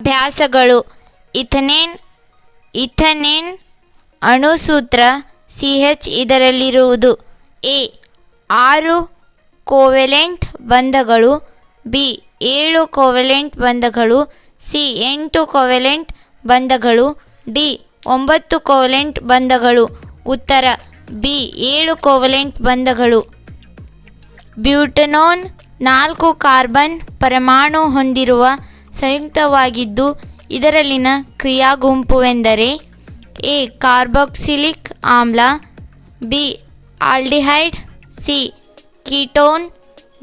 ಅಭ್ಯಾಸಗಳು. ಇಥನೇನ್ ಇಥನೇನ್ ಅಣುಸೂತ್ರ C H ಇದರಲ್ಲಿರುವುದು. ಎ, ಆರು ಕೋವೆಲೆಂಟ್ ಬಂಧಗಳು. ಬಿ, ಏಳು ಕೋವೆಲೆಂಟ್ ಬಂಧಗಳು. ಸಿ, ಎಂಟು ಕೋವೆಲೆಂಟ್ ಬಂಧಗಳು. ಡಿ, ಒಂಬತ್ತು ಕೋವೆಲೆಂಟ್ ಬಂಧಗಳು. ಉತ್ತರ, ಬಿ, ಏಳು ಕೋವೆಲೆಂಟ್ ಬಂಧಗಳು. ಬ್ಯೂಟನೋನ್ ನಾಲ್ಕು ಕಾರ್ಬನ್ ಪರಮಾಣು ಹೊಂದಿರುವ ಸಂಯುಕ್ತವಾಗಿದ್ದು, ಇದರಲ್ಲಿನ ಕ್ರಿಯಾ ಗುಂಪುವೆಂದರೆ ಎ. ಕಾರ್ಬಾಕ್ಸಿಲಿಕ್ ಆಮ್ಲ, B. Aldehyde, C. Ketone,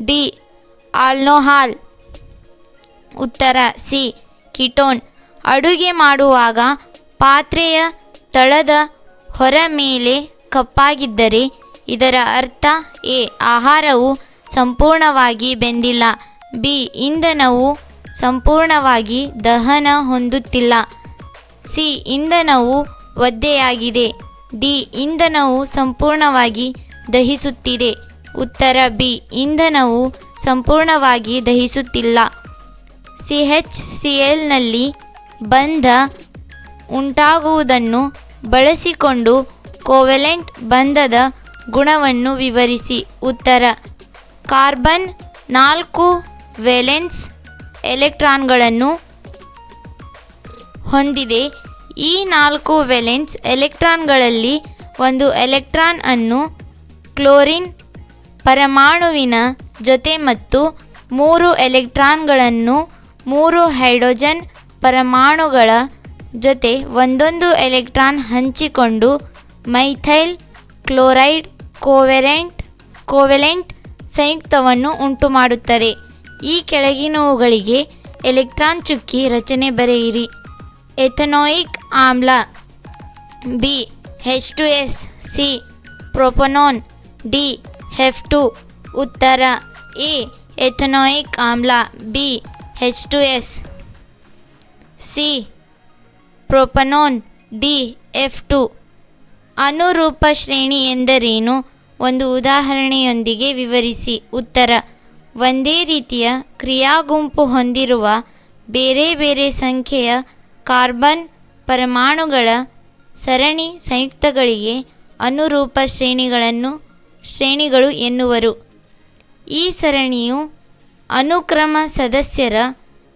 D. Alcohol. ಉತ್ತರ, ಸಿ. ಕೀಟೋನ್. ಅಡುಗೆ ಮಾಡುವಾಗ ಪಾತ್ರೆಯ ತಳದ ಹೊರ ಮೇಲೆ ಕಪ್ಪಾಗಿದ್ದರೆ ಇದರ ಅರ್ಥ ಎ. ಆಹಾರವು ಸಂಪೂರ್ಣವಾಗಿ ಬೆಂದಿಲ್ಲ, ಬಿ. ಇಂಧನವು ಸಂಪೂರ್ಣವಾಗಿ ದಹನ ಹೊಂದುತ್ತಿಲ್ಲ. ಸಿ. ಇಂಧನವು ಒದ್ದೆಯಾಗಿದೆ. ಡಿ. ಇಂಧನವು ಸಂಪೂರ್ಣವಾಗಿ ದಹಿಸುತ್ತಿದೆ. ಉತ್ತರ ಬಿ. ಇಂಧನವು ಸಂಪೂರ್ಣವಾಗಿ ದಹಿಸುತ್ತಿಲ್ಲ. ಸಿ ಹೆಚ್ ಸಿ ಎಲ್ನಲ್ಲಿ ಬಂಧ ಉಂಟಾಗುವುದನ್ನು ಬಳಸಿಕೊಂಡು ಕೋವೆಲೆಂಟ್ ಬಂಧದ ಗುಣವನ್ನು ವಿವರಿಸಿ. ಉತ್ತರ. ಕಾರ್ಬನ್ ನಾಲ್ಕು ವೇಲೆನ್ಸ್ ಎಲೆಕ್ಟ್ರಾನ್ಗಳನ್ನು ಹೊಂದಿದೆ. ಈ ನಾಲ್ಕು ವೆಲೆನ್ಸ್ ಎಲೆಕ್ಟ್ರಾನ್ಗಳಲ್ಲಿ ಒಂದು ಎಲೆಕ್ಟ್ರಾನ್ ಅನ್ನು ಕ್ಲೋರಿನ್ ಪರಮಾಣುವಿನ ಜೊತೆ ಮತ್ತು ಮೂರು ಎಲೆಕ್ಟ್ರಾನ್ಗಳನ್ನು ಮೂರು ಹೈಡ್ರೋಜನ್ ಪರಮಾಣುಗಳ ಜೊತೆ ಒಂದೊಂದು ಎಲೆಕ್ಟ್ರಾನ್ ಹಂಚಿಕೊಂಡು ಮೈಥೈಲ್ ಕ್ಲೋರೈಡ್ ಕೋವೆರೆಂಟ್ ಕೋವೆಲೆಂಟ್ ಸಂಯುಕ್ತವನ್ನು ಉಂಟುಮಾಡುತ್ತದೆ. ಈ ಕೆಳಗಿನವುಗಳಿಗೆ ಎಲೆಕ್ಟ್ರಾನ್ ಚುಕ್ಕಿ ರಚನೆ ಬರೆಯಿರಿ. ಎಥನೋಯಿಕ್ ಆಮ್ಲ. B H two S, C, propanone. D F two. ಉತ್ತರ. ಎ, ಎಥನೋಯಿಕ್ ಆಮ್ಲ. B H two S. C, propanone. D, F two. ಅನುರೂಪ ಶ್ರೇಣಿ ಎಂದರೇನು? ಒಂದು ಉದಾಹರಣೆಯೊಂದಿಗೆ ವಿವರಿಸಿ. ಉತ್ತರ. ಒಂದೇ ರೀತಿಯ ಕ್ರಿಯಾಗುಂಪು ಹೊಂದಿರುವ ಬೇರೆ ಬೇರೆ ಸಂಖ್ಯೆಯ ಕಾರ್ಬನ್ ಪರಮಾಣುಗಳ ಸರಣಿ ಸಂಯುಕ್ತಗಳಿಗೆ ಅನುರೂಪ ಶ್ರೇಣಿಗಳನ್ನು ಶ್ರೇಣಿಗಳು ಎನ್ನುವರು. ಈ ಸರಣಿಯು ಅನುಕ್ರಮ ಸದಸ್ಯರ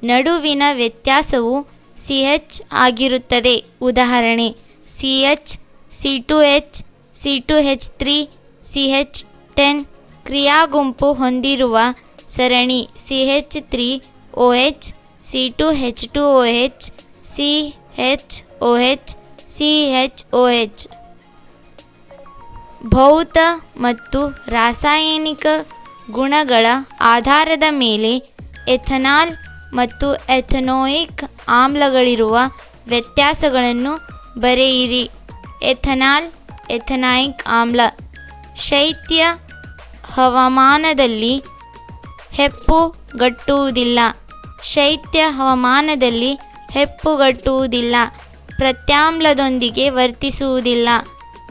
ನಡುವಿನ ವ್ಯತ್ಯಾಸವು ಸಿ ಎಚ್ ಆಗಿರುತ್ತದೆ. ಉದಾಹರಣೆ, C H, C two H, C two H three, C H ten ಕ್ರಿಯಾಗುಂಪು ಹೊಂದಿರುವ ಸರಣಿ. C H three O H C two H two O H C H O H C H O H ಭೌತ ಮತ್ತು ರಾಸಾಯನಿಕ ಗುಣಗಳ ಆಧಾರದ ಮೇಲೆ ethanol ಮತ್ತು ಎಥನೋಯಿಕ್ ಆಮ್ಲಗಳಿರುವ ವ್ಯತ್ಯಾಸಗಳನ್ನು ಬರೆಯಿರಿ. ಎಥನಾಲ್, ಎಥನಾಯಿಕ್ ಆಮ್ಲ. ಶೈತ್ಯ ಹವಾಮಾನದಲ್ಲಿ ಹೆಪ್ಪುಗಟ್ಟುವುದಿಲ್ಲ. ಶೈತ್ಯ ಹವಾಮಾನದಲ್ಲಿ ಹೆಪ್ಪುಗಟ್ಟುವುದಿಲ್ಲ. ಪ್ರತ್ಯಾಮ್ಲದೊಂದಿಗೆ ವರ್ತಿಸುವುದಿಲ್ಲ.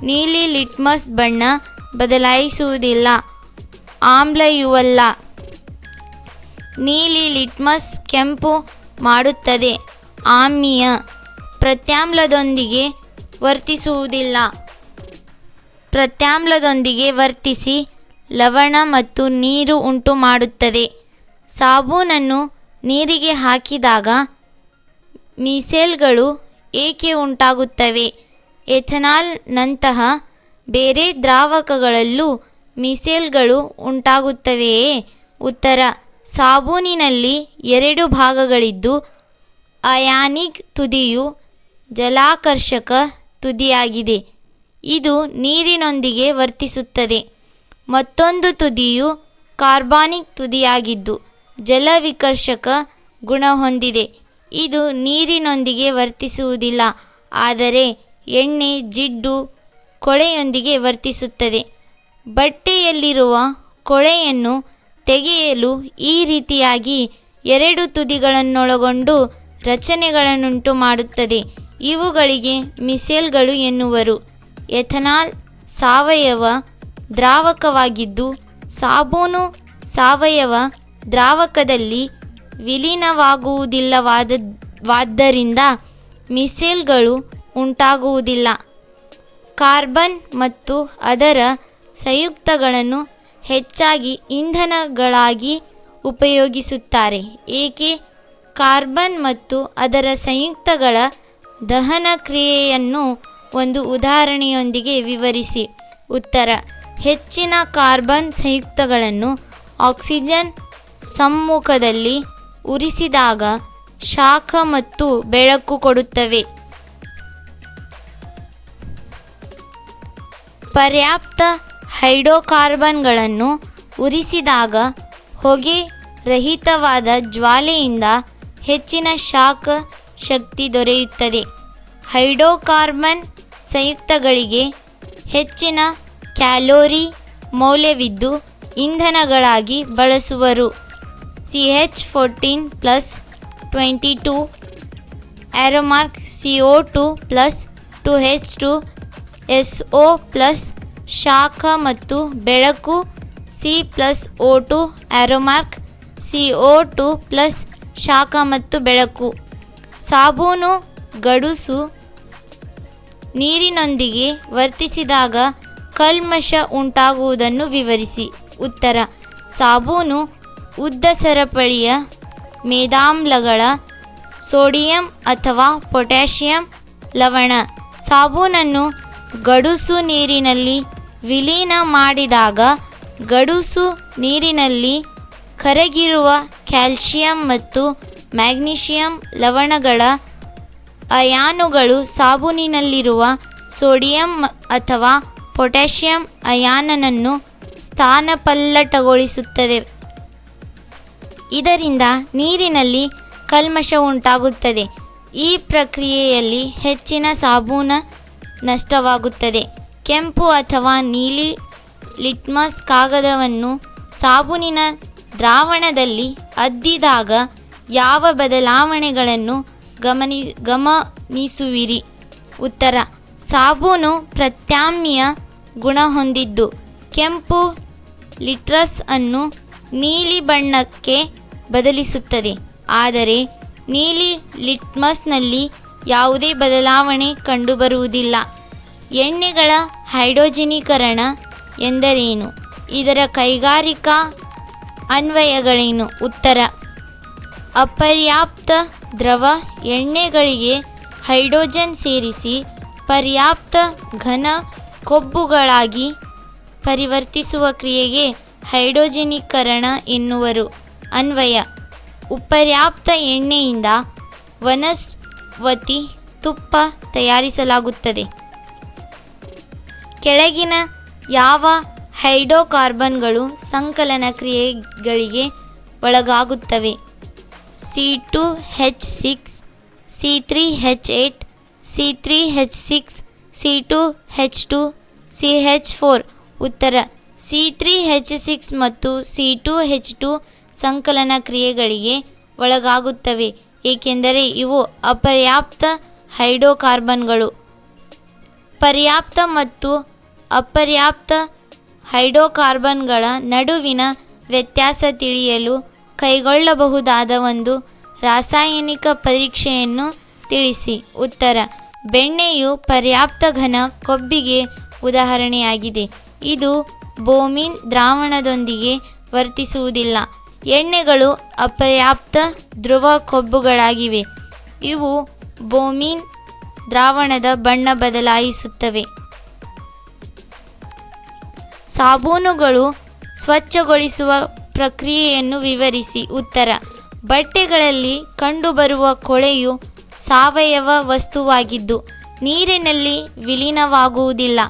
ನೀಲಿ ಲಿಟ್ಮಸ್ ಬಣ್ಣ ಬದಲಾಯಿಸುವುದಿಲ್ಲ. ಆಮ್ಲಯುವಲ್ಲ. ನೀಲಿ ಲಿಟ್ಮಸ್ ಕೆಂಪು ಮಾಡುತ್ತದೆ. ಆಮ್ಲೀಯ. ಪ್ರತ್ಯಾಮ್ಲದೊಂದಿಗೆ ವರ್ತಿಸುವುದಿಲ್ಲ. ಪ್ರತ್ಯಾಮ್ಲದೊಂದಿಗೆ ವರ್ತಿಸಿ ಲವಣ ಮತ್ತು ನೀರು ಉಂಟು ಮಾಡುತ್ತದೆ ಸಾಬೂನನ್ನು ನೀರಿಗೆ ಹಾಕಿದಾಗ ಮೀಸೇಲ್ಗಳು ಏಕೆ ಉಂಟಾಗುತ್ತವೆ? ಎಥನಾಲ್ನಂತಹ ಬೇರೆ ದ್ರಾವಕಗಳಲ್ಲೂ ಮೀಸೇಲ್ಗಳು ಉಂಟಾಗುತ್ತವೆಯೇ? ಉತ್ತರ, ಸಾಬೂನಿನಲ್ಲಿ ಎರಡು ಭಾಗಗಳಿದ್ದು, ಅಯಾನಿಕ್ ತುದಿಯು ಜಲಾಕರ್ಷಕ ತುದಿಯಾಗಿದೆ. ಇದು ನೀರಿನೊಂದಿಗೆ ವರ್ತಿಸುತ್ತದೆ. ಮತ್ತೊಂದು ತುದಿಯು ಕಾರ್ಬಾನಿಕ್ ತುದಿಯಾಗಿದ್ದು ಜಲವಿಕರ್ಷಕ ಗುಣ ಹೊಂದಿದೆ. ಇದು ನೀರಿನೊಂದಿಗೆ ವರ್ತಿಸುವುದಿಲ್ಲ, ಆದರೆ ಎಣ್ಣೆ, ಜಿಡ್ಡು ಕೊಳೆಯೊಂದಿಗೆ ವರ್ತಿಸುತ್ತದೆ. ಬಟ್ಟೆಯಲ್ಲಿರುವ ಕೊಳೆಯನ್ನು ತೆಗೆಯಲು ಈ ರೀತಿಯಾಗಿ ಎರಡು ತುದಿಗಳನ್ನೊಳಗೊಂಡು ರಚನೆಗಳನ್ನುಂಟು ಮಾಡುತ್ತದೆ. ಇವುಗಳಿಗೆ ಮಿಸೇಲ್ಗಳು ಎನ್ನುವರು. ಎಥನಾಲ್ ಸಾವಯವ ದ್ರಾವಕವಾಗಿದ್ದು ಸಾಬೂನು ಸಾವಯವ ದ್ರಾವಕದಲ್ಲಿ ವಿಲೀನವಾಗುವುದಿಲ್ಲವಾದವಾದ್ದರಿಂದ ಮಿಸೇಲ್ಗಳು ಉಂಟಾಗುವುದಿಲ್ಲ. ಕಾರ್ಬನ್ ಮತ್ತು ಅದರ ಸಂಯುಕ್ತಗಳನ್ನು ಹೆಚ್ಚಾಗಿ ಇಂಧನಗಳಾಗಿ ಉಪಯೋಗಿಸುತ್ತಾರೆ, ಏಕೆ? ಕಾರ್ಬನ್ ಮತ್ತು ಅದರ ಸಂಯುಕ್ತಗಳ ದಹನ ಕ್ರಿಯೆಯನ್ನು ಒಂದು ಉದಾಹರಣೆಯೊಂದಿಗೆ ವಿವರಿಸಿ. ಉತ್ತರ ಹೆಚ್ಚಿನ ಕಾರ್ಬನ್ ಸಂಯುಕ್ತಗಳನ್ನು ಆಕ್ಸಿಜನ್ ಸಮ್ಮುಖದಲ್ಲಿ ಉರಿಸಿದಾಗ ಶಾಖ ಮತ್ತು ಬೆಳಕು ಕೊಡುತ್ತವೆ. ಪರ್ಯಾಪ್ತ ಹೈಡ್ರೋಕಾರ್ಬನ್ಗಳನ್ನು ಉರಿಸಿದಾಗ ಹೊಗೆ ರಹಿತವಾದ ಜ್ವಾಲೆಯಿಂದ ಹೆಚ್ಚಿನ ಶಾಖ ಶಕ್ತಿ ದೊರೆಯುತ್ತದೆ. ಹೈಡ್ರೋಕಾರ್ಬನ್ ಸಂಯುಕ್ತಗಳಿಗೆ ಹೆಚ್ಚಿನ ಕ್ಯಾಲೋರಿ ಮೌಲ್ಯವಿದ್ದು ಇಂಧನಗಳಾಗಿ ಬಳಸುವರು. C H fourteen plus twenty two arrow mark C O two plus two H two, S O plus ಶಾಖ ಮತ್ತು ಬೆಳಕು C plus O two arrow mark C O two plus ಶಾಖ ಮತ್ತು ಬೆಳಕು. ಸಾಬೂನು ಗಡುಸು ನೀರಿನೊಂದಿಗೆ ವರ್ತಿಸಿದಾಗ ಕಲ್ಮಶ ಉಂಟಾಗುವುದನ್ನು ವಿವರಿಸಿ. ಉತ್ತರ. ಸಾಬೂನು ಉದ್ದ ಸರಪಳಿಯ ಮೇದಾಮ್ಲಗಳ ಸೋಡಿಯಂ ಅಥವಾ ಪೊಟ್ಯಾಷಿಯಂ ಲವಣ. ಸಾಬೂನನ್ನು ಗಡುಸು ನೀರಿನಲ್ಲಿ ವಿಲೀನ ಮಾಡಿದಾಗ ಗಡುಸು ನೀರಿನಲ್ಲಿ ಕರಗಿರುವ ಕ್ಯಾಲ್ಸಿಯಂ ಮತ್ತು ಮ್ಯಾಗ್ನೀಷಿಯಂ ಲವಣಗಳ ಅಯಾನುಗಳು ಸಾಬೂನಿನಲ್ಲಿರುವ ಸೋಡಿಯಂ ಅಥವಾ ಪೊಟ್ಯಾಷಿಯಂ ಅಯಾನನನ್ನು ಸ್ಥಾನಪಲ್ಲಟಗೊಳಿಸುತ್ತದೆ. ಇದರಿಂದ ನೀರಿನಲ್ಲಿ ಕಲ್ಮಶ ಉಂಟಾಗುತ್ತದೆ. ಈ ಪ್ರಕ್ರಿಯೆಯಲ್ಲಿ ಹೆಚ್ಚಿನ ಸಾಬೂನ ನಷ್ಟವಾಗುತ್ತದೆ. ಕೆಂಪು ಅಥವಾ ನೀಲಿ ಲಿಟ್ಮಸ್ ಕಾಗದವನ್ನು ಸಾಬೂನಿನ ದ್ರಾವಣದಲ್ಲಿ ಅದ್ದಿದಾಗ ಯಾವ ಬದಲಾವಣೆಗಳನ್ನು ಗಮನಿ, ಗಮನಿಸುವಿರಿ? ಉತ್ತರ, ಸಾಬೂನು ಪ್ರತ್ಯಾಮ್ಯ ಗುಣ ಹೊಂದಿದ್ದು. ಕೆಂಪು ಲಿಟ್ರಸ್ ಅನ್ನು ನೀಲಿ ಬಣ್ಣಕ್ಕೆ ಬದಲಿಸುತ್ತದೆ. ಆದರೆ ನೀಲಿ ಲಿಟ್ಮಸ್ನಲ್ಲಿ ಯಾವುದೇ ಬದಲಾವಣೆ ಕಂಡುಬರುವುದಿಲ್ಲ. ಎಣ್ಣೆಗಳ ಹೈಡ್ರೋಜನೀಕರಣ ಎಂದರೇನು? ಇದರ ಕೈಗಾರಿಕಾ ಅನ್ವಯಗಳೇನು? ಉತ್ತರ. ಅಪರ್ಯಾಪ್ತ ದ್ರವ ಎಣ್ಣೆಗಳಿಗೆ ಹೈಡ್ರೋಜನ್ ಸೇರಿಸಿ ಪರ್ಯಾಪ್ತ ಘನ ಕೊಬ್ಬುಗಳಾಗಿ ಪರಿವರ್ತಿಸುವ ಕ್ರಿಯೆಗೆ ಹೈಡ್ರೋಜನೀಕರಣ ಎನ್ನುವರು. ಅನ್ವಯ. ಉಪರ್ಯಾಪ್ತ ಎಣ್ಣೆಯಿಂದ ವನಸ್ವತಿ ತುಪ್ಪ ತಯಾರಿಸಲಾಗುತ್ತದೆ. ಕೆಳಗಿನ ಯಾವ ಹೈಡ್ರೋಕಾರ್ಬನ್ಗಳು ಸಂಕಲನ ಕ್ರಿಯೆಗಳಿಗೆ ಒಳಗಾಗುತ್ತವೆ? C two H six, C three H eight, C three H six C two H two C H four ಉತ್ತರ ಸಿ ತ್ರೀ ಹೆಚ್ ಸಿಕ್ಸ್ ಮತ್ತು ಸಿ ಟು ಹೆಚ್ ಟು ಸಂಕಲನ ಕ್ರಿಯೆಗಳಿಗೆ ಒಳಗಾಗುತ್ತವೆ, ಏಕೆಂದರೆ ಇವು ಅಪರ್ಯಾಪ್ತ ಹೈಡ್ರೋಕಾರ್ಬನ್ಗಳು. ಪರ್ಯಾಪ್ತ ಮತ್ತು ಅಪರ್ಯಾಪ್ತ ಹೈಡ್ರೋಕಾರ್ಬನ್ಗಳ ನಡುವಿನ ವ್ಯತ್ಯಾಸ ತಿಳಿಯಲು ಕೈಗೊಳ್ಳಬಹುದಾದ ಒಂದು ರಾಸಾಯನಿಕ ಪರೀಕ್ಷೆಯನ್ನು ತಿಳಿಸಿ. ಉತ್ತರ ಬೆಣ್ಣೆಯು ಪರ್ಯಾಪ್ತ ಘನ ಕೊಬ್ಬಿಗೆ ಉದಾಹರಣೆಯಾಗಿದೆ. ಇದು ಬೋಮಿನ್ ದ್ರಾವಣದೊಂದಿಗೆ ವರ್ತಿಸುವುದಿಲ್ಲ. ಎಣ್ಣೆಗಳು ಅಪರ್ಯಾಪ್ತ ಧ್ರುವ ಕೊಬ್ಬುಗಳಾಗಿವೆ. ಇವು ಬೋಮಿನ್ ದ್ರಾವಣದ ಬಣ್ಣ ಬದಲಾಯಿಸುತ್ತವೆ. ಸಾಬೂನುಗಳು ಸ್ವಚ್ಛಗೊಳಿಸುವ ಪ್ರಕ್ರಿಯೆಯನ್ನು ವಿವರಿಸಿ. ಉತ್ತರ, ಬಟ್ಟೆಗಳಲ್ಲಿ ಕಂಡುಬರುವ ಕೊಳೆಯು ಸಾವಯವ ವಸ್ತುವಾಗಿದ್ದು ನೀರಿನಲ್ಲಿ ವಿಲೀನವಾಗುವುದಿಲ್ಲ.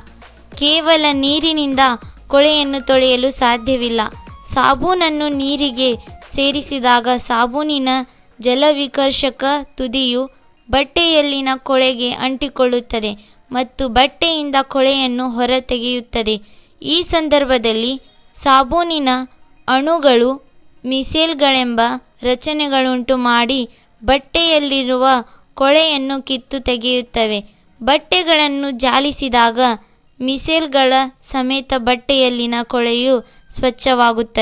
ಕೇವಲ ನೀರಿನಿಂದ ಕೊಳೆಯನ್ನು ತೊಳೆಯಲು ಸಾಧ್ಯವಿಲ್ಲ. ಸಾಬೂನನ್ನು ನೀರಿಗೆ ಸೇರಿಸಿದಾಗ ಸಾಬೂನಿನ ಜಲವಿಕರ್ಷಕ ತುದಿಯು ಬಟ್ಟೆಯಲ್ಲಿನ ಕೊಳೆಗೆ ಅಂಟಿಕೊಳ್ಳುತ್ತದೆ ಮತ್ತು ಬಟ್ಟೆಯಿಂದ ಕೊಳೆಯನ್ನು ಹೊರತೆಗೆಯುತ್ತದೆ. ಈ ಸಂದರ್ಭದಲ್ಲಿ ಸಾಬೂನಿನ ಅಣುಗಳು ಮಿಸೇಲ್ಗಳೆಂಬ ರಚನೆಗಳುಂಟು ಮಾಡಿ ಬಟ್ಟೆಯಲ್ಲಿರುವ ಕೊಳೆಯನ್ನು ಕಿತ್ತು ತೆಗೆಯುತ್ತವೆ. ಬಟ್ಟೆಗಳನ್ನು ಜಾಲಿಸಿದಾಗ ಮಿಸೇಲ್ಗಳ ಸಮೇತ ಬಟ್ಟೆಯಲ್ಲಿನ ಕೊಳೆಯು ಸ್ವಚ್ಛವಾಗುತ್ತದೆ.